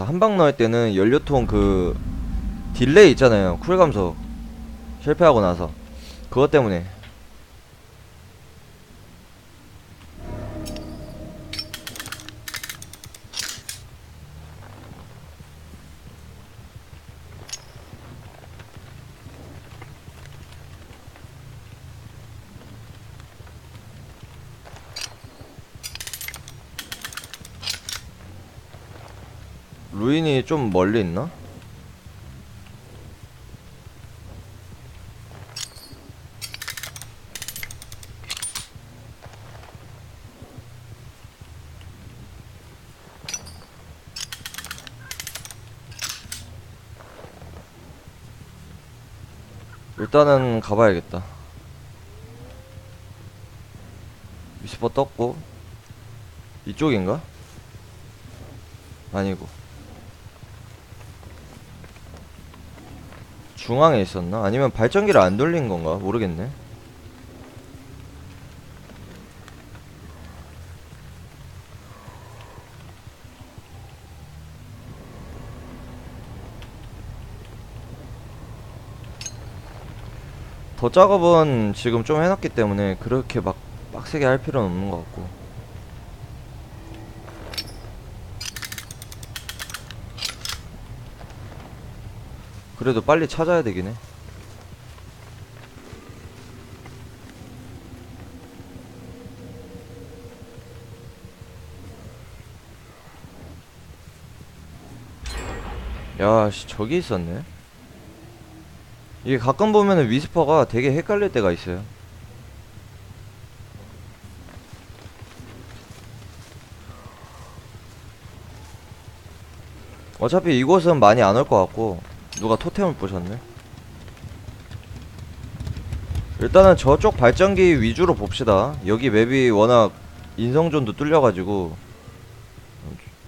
좋다. 한방 넣을 때는 연료통 그 딜레이 있잖아요. 쿨 감소 실패하고 나서 그것 때문에 루인이 좀 멀리 있나? 일단은 가봐야겠다. 위스퍼 떴고 이쪽인가? 아니고 중앙에 있었나? 아니면 발전기를 안 돌린 건가? 모르겠네. 더 작업은 지금 좀 해놨기 때문에 그렇게 막 빡세게 할 필요는 없는 것 같고. 그래도 빨리 찾아야 되긴 해. 야, 씨, 저기 있었네. 이게 가끔 보면은 위스퍼가 되게 헷갈릴 때가 있어요. 어차피 이곳은 많이 안 올 것 같고 누가 토템을 부셨네. 일단은 저쪽 발전기 위주로 봅시다. 여기 맵이 워낙 인성존도 뚫려가지고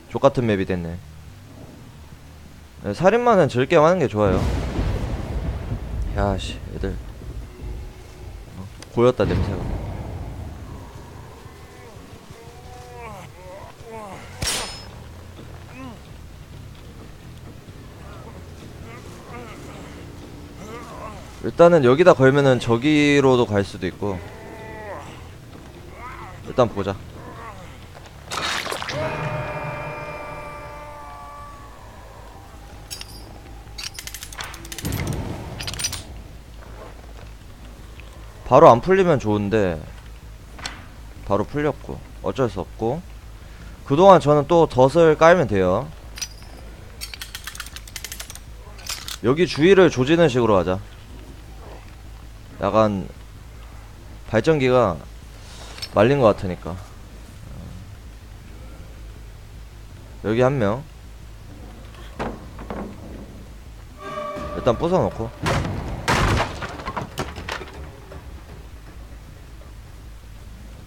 족같은 맵이 됐네. 네, 살인마는 즐겨 하는 게 좋아요. 야씨 애들 어, 고였다 냄새가. 일단은 여기다 걸면은 저기로도 갈 수도 있고. 일단 보자. 바로 안 풀리면 좋은데 바로 풀렸고 어쩔 수 없고 그동안 저는 또 덫을 깔면 돼요. 여기 주위를 조지는 식으로 하자 약간 발전기가 말린 것 같으니까 어. 여기 한명 일단 부숴놓고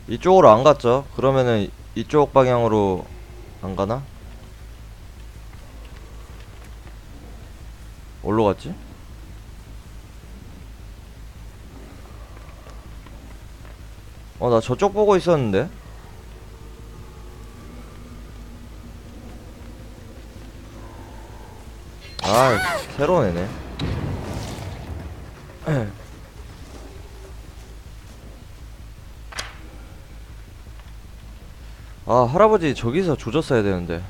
이쪽으로 안 갔죠? 그러면은 이쪽 방향으로 안 가나? 어디로 갔지? 어, 나 저쪽 보고 있었는데? 아, 새로운 애네. 아, 할아버지 저기서 조졌어야 되는데.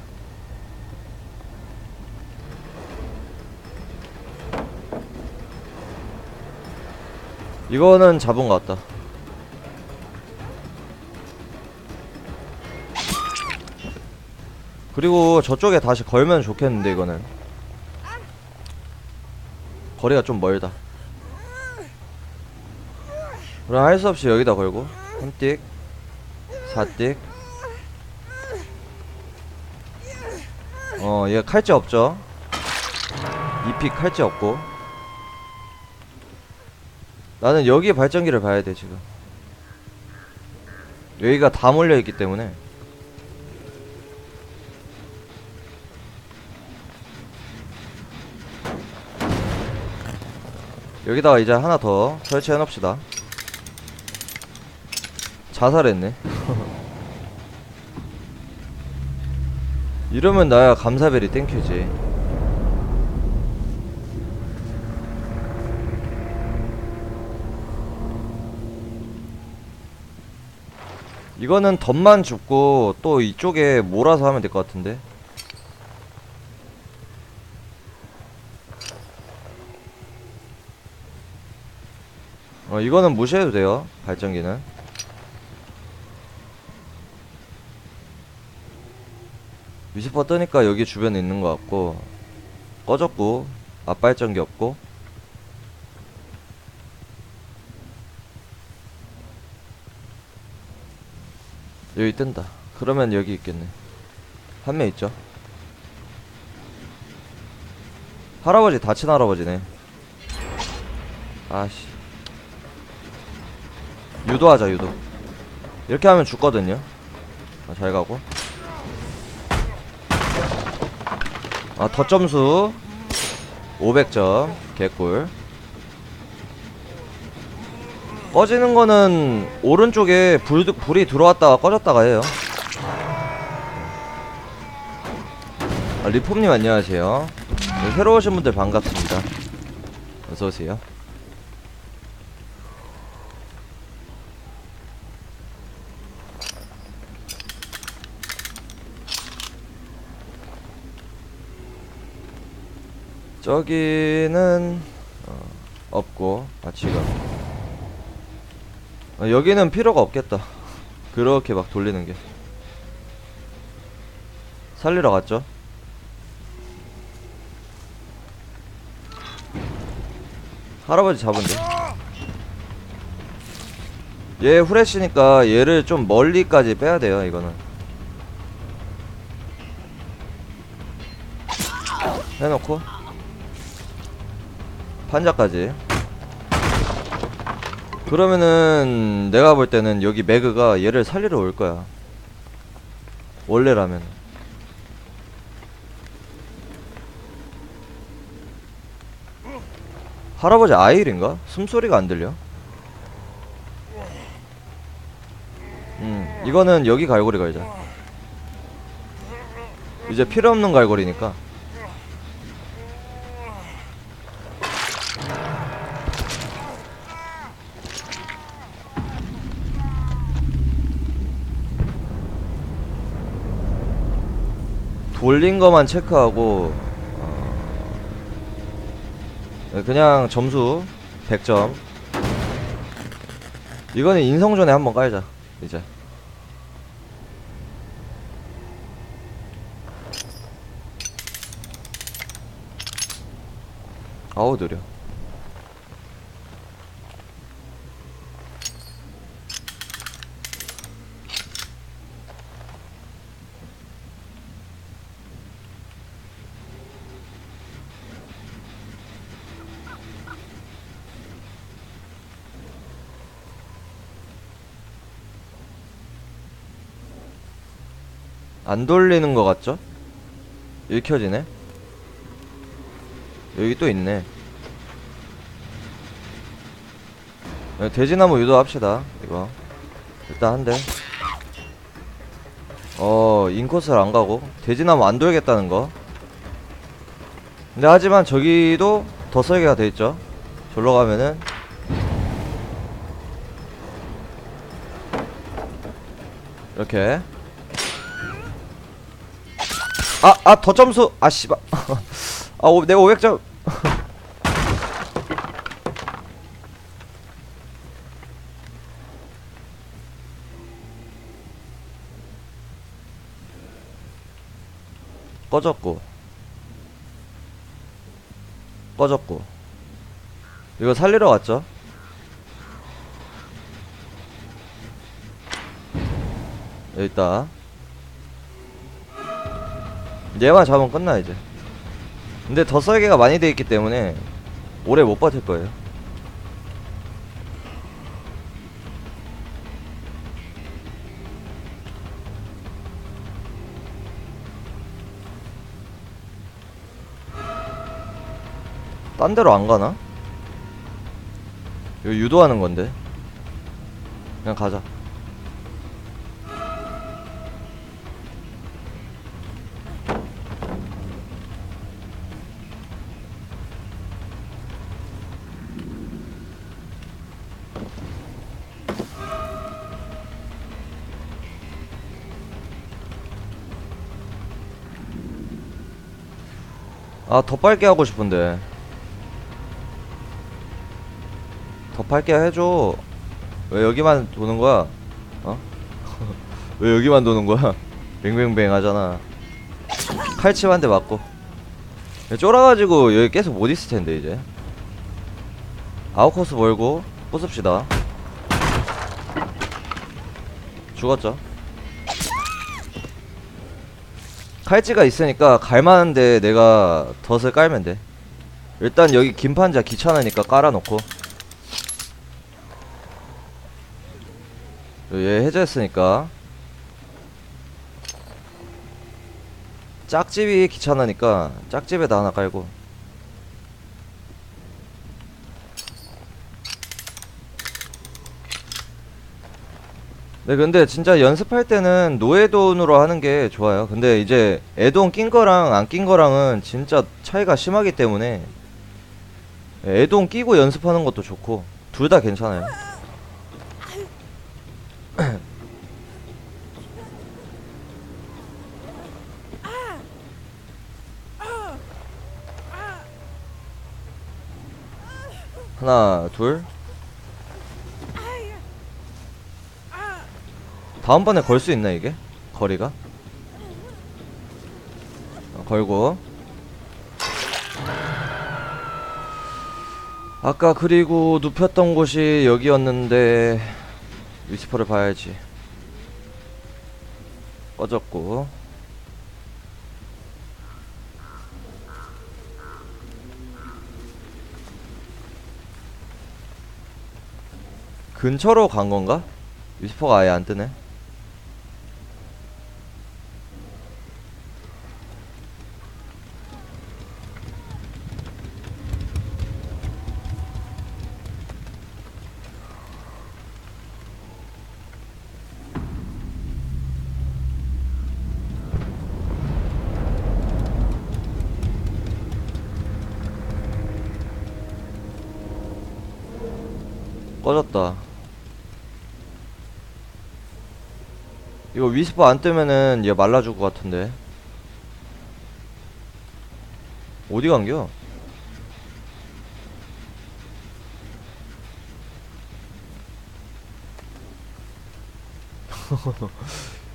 이거는 잡은 것 같다. 그리고 저쪽에 다시 걸면 좋겠는데 이거는. 거리가 좀 멀다. 그럼 할 수 없이 여기다 걸고. 한띡 사띡. 어얘 칼찌 없죠? 이픽 칼찌 없고. 나는 여기 발전기를 봐야 돼 지금. 여기가 다 몰려있기 때문에 여기다가 이제 하나 더 설치해 놓읍시다. 자살했네. 이러면 나야 감사벨이 땡큐지. 이거는 덧만 줍고 또 이쪽에 몰아서 하면 될 것 같은데 어 이거는 무시해도 돼요 발전기는. 위스퍼 뜨니까 여기 주변에 있는 것 같고 꺼졌고 앞발전기 없고. 여기 뜬다. 그러면 여기 있겠네. 한 명 있죠? 할아버지 다친 할아버지네. 아씨 유도하자 유도. 이렇게 하면 죽거든요. 아, 잘 가고. 아 덧점수. 500점. 개꿀. 꺼지는 거는 오른쪽에 불, 불이 들어왔다가 꺼졌다가 해요. 아, 리폼님 안녕하세요. 네, 새로 오신 분들 반갑습니다. 어서오세요 저기는 어, 없고 아 지금. 어, 여기는 필요가 없겠다. 그렇게 막 돌리는 게. 살리러 갔죠? 할아버지 잡은데. 얘 후레쉬니까 얘를 좀 멀리까지 빼야 돼요 이거는. 해놓고 판자까지. 그러면은 내가 볼 때는 여기 매그가 얘를 살리러 올 거야. 원래라면. 할아버지 아일인가? 숨소리가 안 들려? 음 이거는 여기 갈고리 걸자. 이제 필요 없는 갈고리니까 돌린 거만 체크하고 어, 그냥 점수 100점. 이거는 인성전에 한번 깔자 이제. 아우 느려 안 돌리는 거 같죠? 읽혀지네. 여기 또 있네. 네, 돼지나무 유도합시다 이거. 일단 한대. 어 인코스를 안 가고. 돼지나무 안 돌겠다는 거. 근데 하지만 저기도 더 설계가 돼 있죠? 절로 가면은. 이렇게 아, 아, 더 점수. 아, 씨발. 아, 오, 내가 500점. 꺼졌고. 꺼졌고. 이거 살리러 갔죠? 여기 있다. 얘만 잡으면 끝나 이제. 근데 더 설계가 많이 돼 있기 때문에 오래 못 버틸 거예요. 딴 데로 안 가나? 이거 유도하는 건데. 그냥 가자 아, 더 빨게 하고 싶은데. 더 빨게 해줘. 왜 여기만 도는 거야? 어? 왜 여기만 도는 거야? 뱅뱅뱅 하잖아. 칼집 한대 맞고. 쫄아가지고 여기 계속 못 있을 텐데, 이제. 아웃코스 몰고, 부숩시다. 죽었죠? 칼찌가 있으니까 갈만한데 내가 덫을 깔면 돼. 일단 여기 김판자 귀찮으니까 깔아놓고. 얘 해제했으니까. 짝집이 귀찮으니까 짝집에다 하나 깔고. 네, 근데 진짜 연습할 때는 노예돈으로 하는 게 좋아요. 근데 이제 애돈 낀 거랑 안 낀 거랑은 진짜 차이가 심하기 때문에 애돈 끼고 연습하는 것도 좋고 둘 다 괜찮아요. 하나, 둘. 다음번에 걸 수 있나 이게? 거리가? 어, 걸고 아까 그리고 눕혔던 곳이 여기였는데 위스퍼를 봐야지 꺼졌고 근처로 간 건가? 위스퍼가 아예 안 뜨네 꺼졌다. 이거 위스퍼 안 뜨면은 얘 말라줄 것 같은데. 어디 간겨?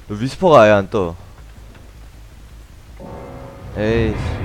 위스퍼가 아예 안 떠. 에이.